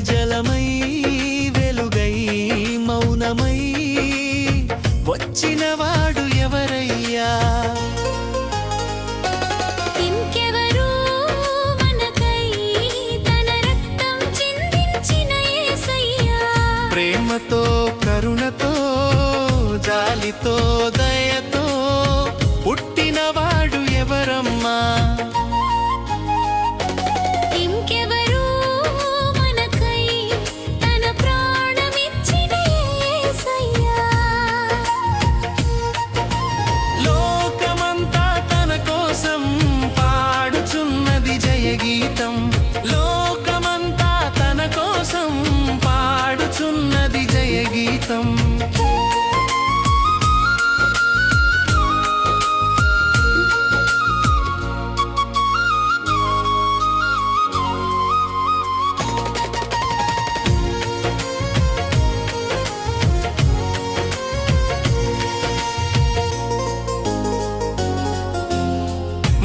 జలమై వెలుగై మౌనమై వచ్చినవాడు ఎవరయ్యా?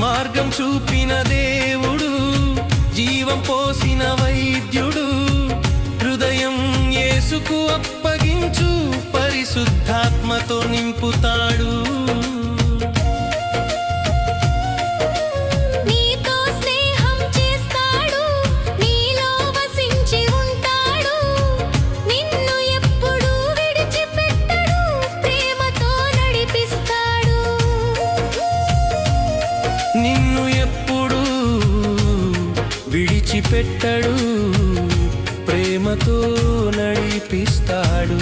మార్గం చూపిన దేవుడు జీవం పోసిన వైద్యుడు హృదయం యేసుకు అప్పగించు. పరిశుద్ధాత్మతో నింపుతాడు. నిన్ను ఎప్పుడు విడిచిపెట్టడు ప్రేమతో నడిపిస్తాడు.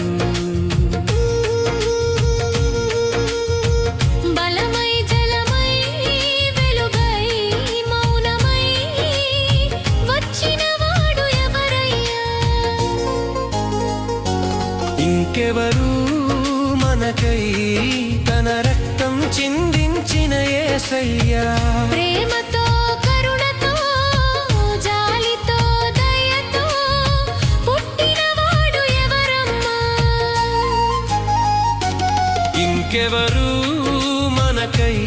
ఇంకెవరు మనకై తన రక్తం చిందించిన యేసయ్యా ప్రేమతో కరుణతో జాలితో దయతో పుట్టినవాడు ఎవరమ్మా? ఇంకెవరు మనకై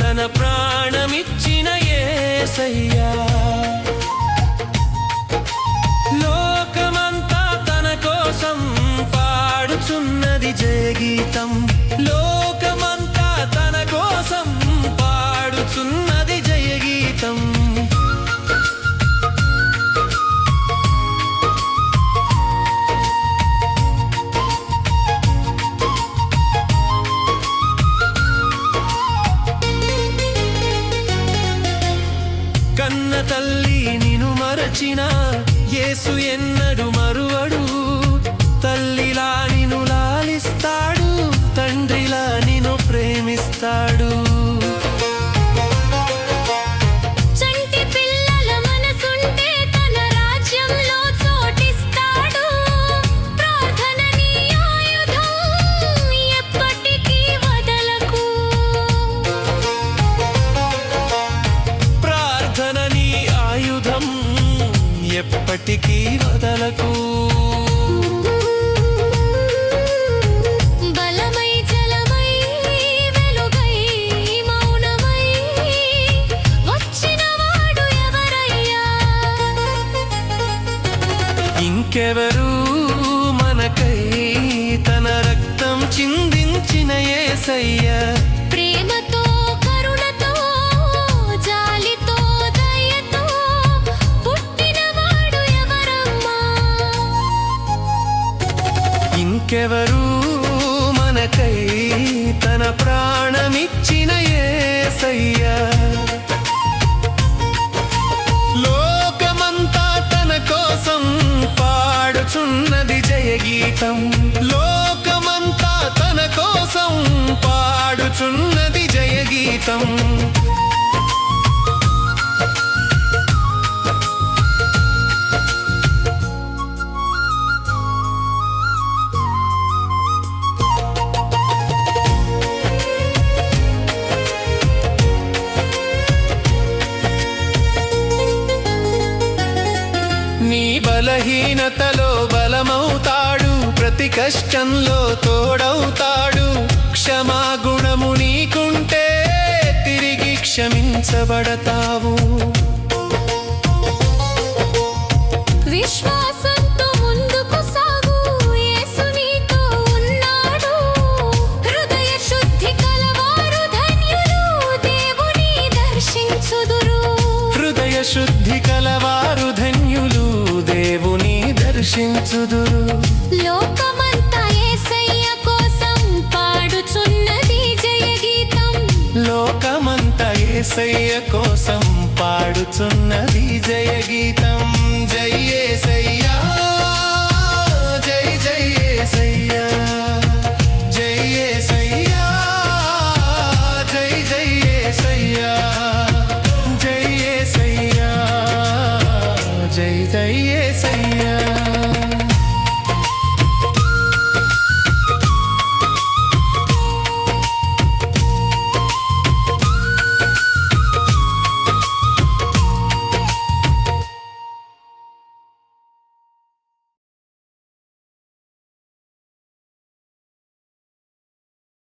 తన ప్రాణమిచ్చిన యేసయ్యా గీతం. లోకమంతా తన కోసం పాడుచున్నది జయగీతం. కన్న తల్లి నిను మరచిన యేసు ఎన్ ఎప్పటికీ వదలకు. ఇంకెవరు మనకై తన రక్తం చిందించిన యేసయ్యా ఇంకెవరూ మనకై తన ప్రాణమిచ్చిన ఏసయ్యా. లోకమంతా తన కోసం పాడుచున్నది జయగీతం. లోకమంతా తన కోసం పాడుచున్నది జయగీతం. బలహీనతలో బలమవుతాడు. ప్రతి కష్టంలో తోడవుతాడు. క్షమాగుణము నీకుంటే తిరిగి క్షమించబడతావు. ఘోషించుదురు లోకమంతా యేసయ్య కోసం పాడుచున్నది జయ గీతం లోకమంత ఏసయ్య కోసం పాడుచున్నది జయ గీతం జై ఏసయ్యా జై జై ఏసయ్యా జై ఏసయ్యా జై జై ఏసయ్యా జై ఏసయ్యా జై జై ఏసయ్యా